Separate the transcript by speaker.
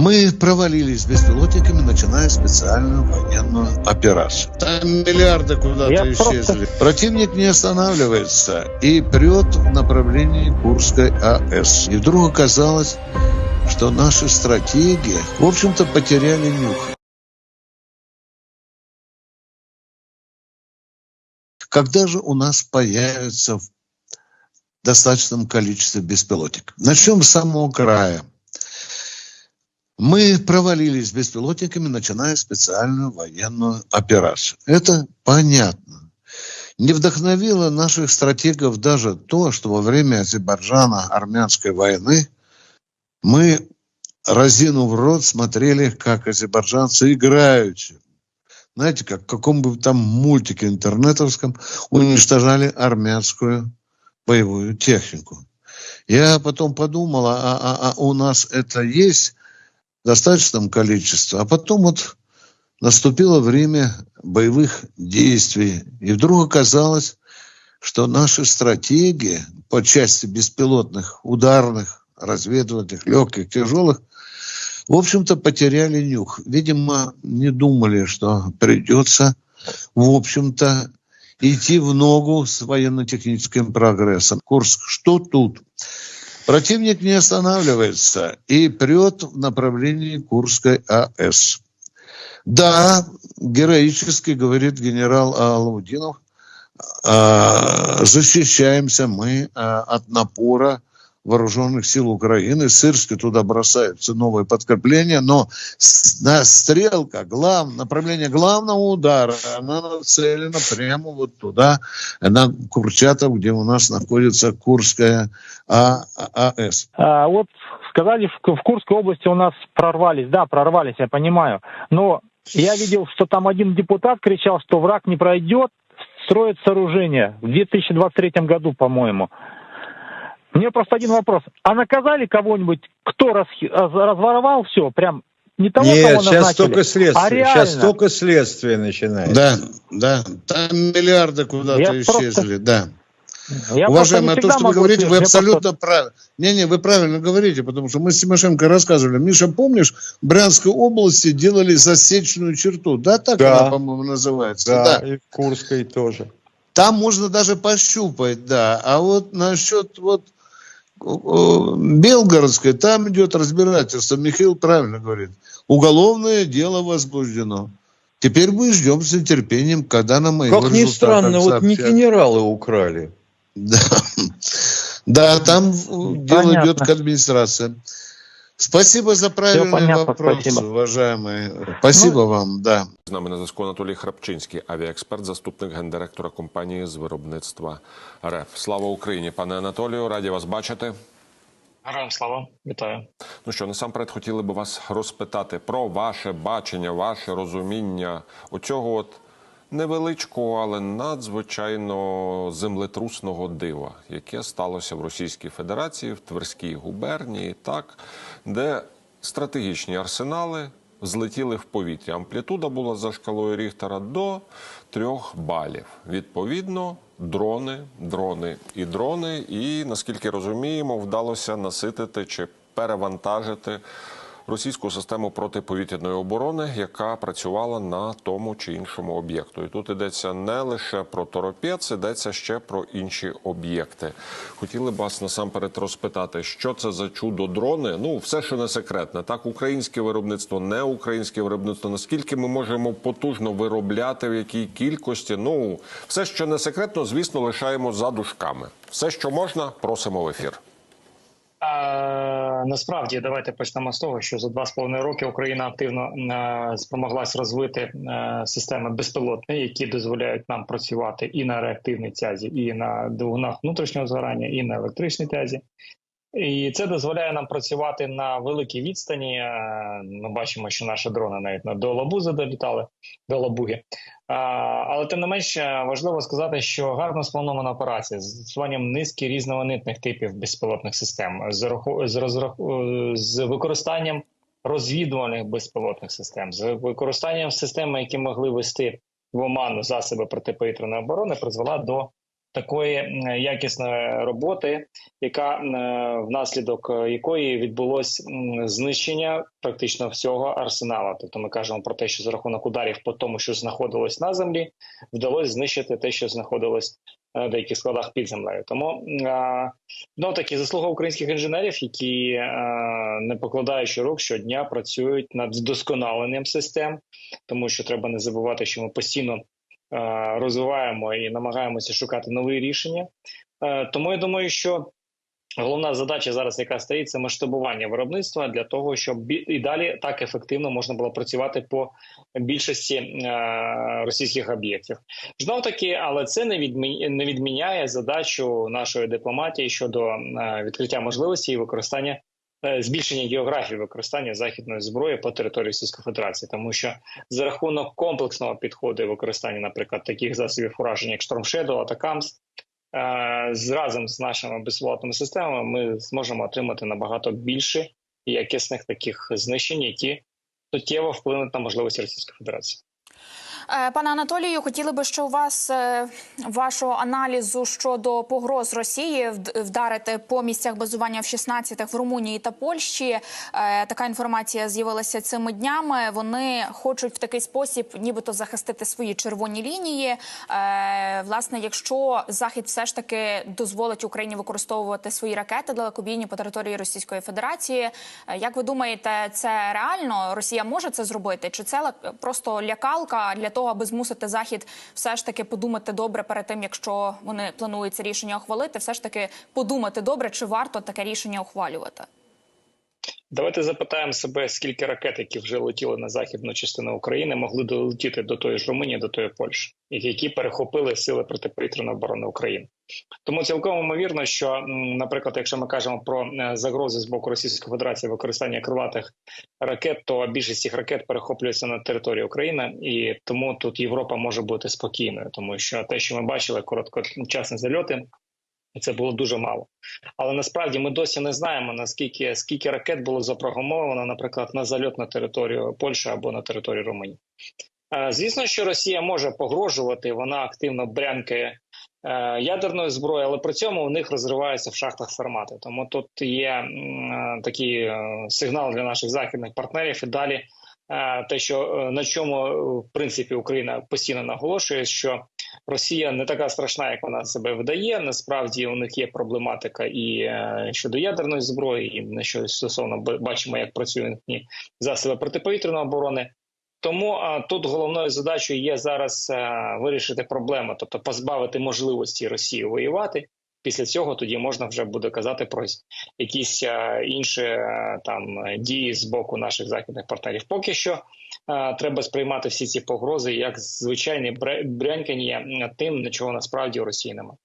Speaker 1: Мы провалились беспилотниками, начиная специальную военную операцию. Там миллиарды куда-то
Speaker 2: Я
Speaker 1: исчезли. Противник не останавливается и прет в направлении Курской АЭС. И вдруг оказалось, что наши стратеги, в общем-то, потеряли нюх. Когда же у нас появится в достаточном количестве беспилотников? Начнем с самого края. Мы провалились беспилотниками, начиная специальную военную операцию. Это понятно. Не вдохновило наших стратегов даже то, что во время Азербайджана-армянской войны мы, разинув рот, смотрели, как азербайджанцы играют. Знаете, как в каком-бы там мультике интернетовском уничтожали армянскую боевую технику. Я потом подумала, а, а, а у нас это есть достаточном количестве. А потом вот наступило время боевых действий. И вдруг оказалось, что наши стратегии по части беспилотных, ударных, разведывательных, легких, тяжелых, в общем-то, потеряли нюх. Видимо, не думали, что придется, в общем-то, идти в ногу с военно-техническим прогрессом. Курс «Что тут?» Противник не останавливается и прет в направлении Курской АЭС. Да, героически, говорит генерал Алаудинов, э, защищаемся мы э, от напора вооруженных сил Украины. С туда бросаются новые подкрепления, но на стрелка, глав, направление главного удара, она нацелена прямо вот туда, на Курчатов, где у нас находится Курская А- А-.
Speaker 2: А, вот сказали, в, в Курской области у нас прорвались. Да, прорвались, я понимаю. Но я видел, что там один депутат кричал, что враг не пройдет, строит сооружение в 2023 году, по-моему. Мне просто один вопрос. А наказали кого-нибудь, кто расхи- раз- разворовал все? Прям не того,
Speaker 3: Нет,
Speaker 2: кого
Speaker 3: сейчас
Speaker 2: назначили,
Speaker 3: только следствие.
Speaker 2: а реально.
Speaker 3: сейчас только следствие начинается.
Speaker 1: Да, да, там миллиарды куда-то
Speaker 2: Я просто-
Speaker 1: исчезли, да.
Speaker 2: Я
Speaker 1: Уважаемые,
Speaker 2: просто не
Speaker 1: то, что вы говорите, вы абсолютно правильно. Не-не, вы правильно говорите, потому что мы с Тимошенко рассказывали. Миша, помнишь, в Брянской области делали засечную черту? Да, так
Speaker 3: Да.
Speaker 1: она, по-моему, называется.
Speaker 3: Да,
Speaker 1: Да.
Speaker 3: и в Курской тоже.
Speaker 1: Там можно даже пощупать, да. А вот насчет вот Белгородской, там идет разбирательство. Михаил правильно говорит. Уголовное дело возбуждено. Теперь мы ждем с нетерпением, когда нам его
Speaker 3: Как ни странно, вот не генералы украли.
Speaker 1: Да, да там дело
Speaker 2: Понятно.
Speaker 1: идет к администрации. Спасибо за правильный
Speaker 2: понятно,
Speaker 1: вопрос,
Speaker 2: спасибо.
Speaker 1: уважаемые. Спасибо вам, да.
Speaker 4: З нами на зв'язку Анатолій Храпчинський, авіаексперт, заступник гендиректора компанії з виробництва РФ. Слава Україні, пане Анатолію, раді вас бачити.
Speaker 5: Героям слава, вітаю.
Speaker 4: Ну що, насамперед хотіли би вас розпитати про ваше бачення, ваше розуміння оцього от невеличкого, але надзвичайно землетрусного дива, яке сталося в Російській Федерації, в Тверській губернії, так, де стратегічні арсенали злетіли в повітря. Амплітуда була за шкалою Ріхтера до трьох балів. Відповідно, дрони, дрони і дрони. І наскільки розуміємо, вдалося наситити чи перевантажити російську систему протиповітряної оборони, яка працювала на тому чи іншому об'єкту. І тут йдеться не лише про торопець, йдеться ще про інші об'єкти. Хотіли б вас насамперед розпитати, що це за чудо дрони? Ну, все, що не секретне, так українське виробництво, не українське виробництво. Наскільки ми можемо потужно виробляти, в якій кількості? Ну, все, що не секретно, звісно, лишаємо за дужками. Все, що можна, просимо в ефір.
Speaker 5: А, насправді, давайте почнемо з того, що за два з половиною роки Україна активно а, спромоглась розвити а, системи безпілотні, які дозволяють нам працювати і на реактивній тязі, і на двигунах внутрішнього згорання, і на електричній тязі. І це дозволяє нам працювати на великій відстані. Е, Ми бачимо, що наші дрони навіть на до Лабузи долітали, до Лабуги. Але тим не менш е, важливо сказати, що гарно спланована операція з застосуванням низки різноманітних типів безпілотних систем, з, з, е, з використанням розвідувальних безпілотних систем, з використанням систем, які могли вести в оману засоби протиповітряної оборони, призвела до такої е, якісної роботи, яка е, внаслідок якої відбулось знищення практично всього арсенала. Тобто, ми кажемо про те, що за рахунок ударів по тому, що знаходилось на землі, вдалося знищити те, що знаходилось е, в деяких складах під землею. Тому ну такі заслуга українських інженерів, які е, не покладаючи рук щодня працюють над вдосконаленням систем, тому що треба не забувати, що ми постійно е, розвиваємо і намагаємося шукати нові рішення. Е, Тому я думаю, що головна задача зараз, яка стоїть, це масштабування виробництва для того, щоб і далі так ефективно можна було працювати по більшості е, російських об'єктів. Знов таки, але це не не відміняє задачу нашої дипломатії щодо е, відкриття можливості і використання. Е, Збільшення географії використання західної зброї по території Російської Федерації, тому що за рахунок комплексного підходу і використання, наприклад, таких засобів ураження, як Storm Shadow, Atacams, е, разом з нашими безпілотними системами, ми зможемо отримати набагато більше якісних таких знищень, які суттєво вплинуть на можливості Російської Федерації.
Speaker 6: Е, Пане Анатолію, хотіли би, що у вас е, вашого аналізу щодо погроз Росії вдарити по місцях базування в 16-х в Румунії та Польщі. Е, Така інформація з'явилася цими днями. Вони хочуть в такий спосіб, нібито захистити свої червоні лінії. Власне, якщо Захід все ж таки дозволить Україні використовувати свої ракети далекобійні по території Російської Федерації, як ви думаєте, це реально? Росія може це зробити? Чи це просто лякалка для того, аби змусити Захід все ж таки подумати добре перед тим, якщо вони планують це рішення ухвалити, все ж таки подумати добре, чи варто таке рішення ухвалювати?
Speaker 5: Давайте запитаємо себе, скільки ракет, які вже летіли на західну частину України, могли долетіти до тої ж Румунії, до тої Польщі, які перехопили сили протиповітряної оборони України. Тому цілком ймовірно, що, наприклад, якщо ми кажемо про е, загрози з боку Російської Федерації використання крилатих ракет, то більшість цих ракет перехоплюється на території України, і тому тут Європа може бути спокійною, тому що те, що ми бачили, короткочасні зальоти. Це було дуже мало, але насправді ми досі не знаємо наскільки скільки ракет було запрограмовано, наприклад, на зальот на територію Польщі або на територію Румунії. Е, Звісно, що Росія може погрожувати, вона активно брянкає е, ядерною зброєю, але при цьому у них розриваються в шахтах формати. Тому тут є е, такий сигнал для наших західних партнерів і далі. Те, що на чому в принципі Україна постійно наголошує, що Росія не така страшна, як вона себе видає. Насправді у них є проблематика і е, щодо ядерної зброї, і на що стосовно бачимо, як працюють засоби протиповітряної оборони. Тому а, тут головною задачею є зараз а, вирішити проблему, тобто позбавити можливості Росії воювати. Після цього тоді можна вже буде казати про якісь е, інші е, там дії з боку наших західних партнерів. Поки що е, треба сприймати всі ці погрози як звичайне брянькання тим, на чого насправді Росії немає.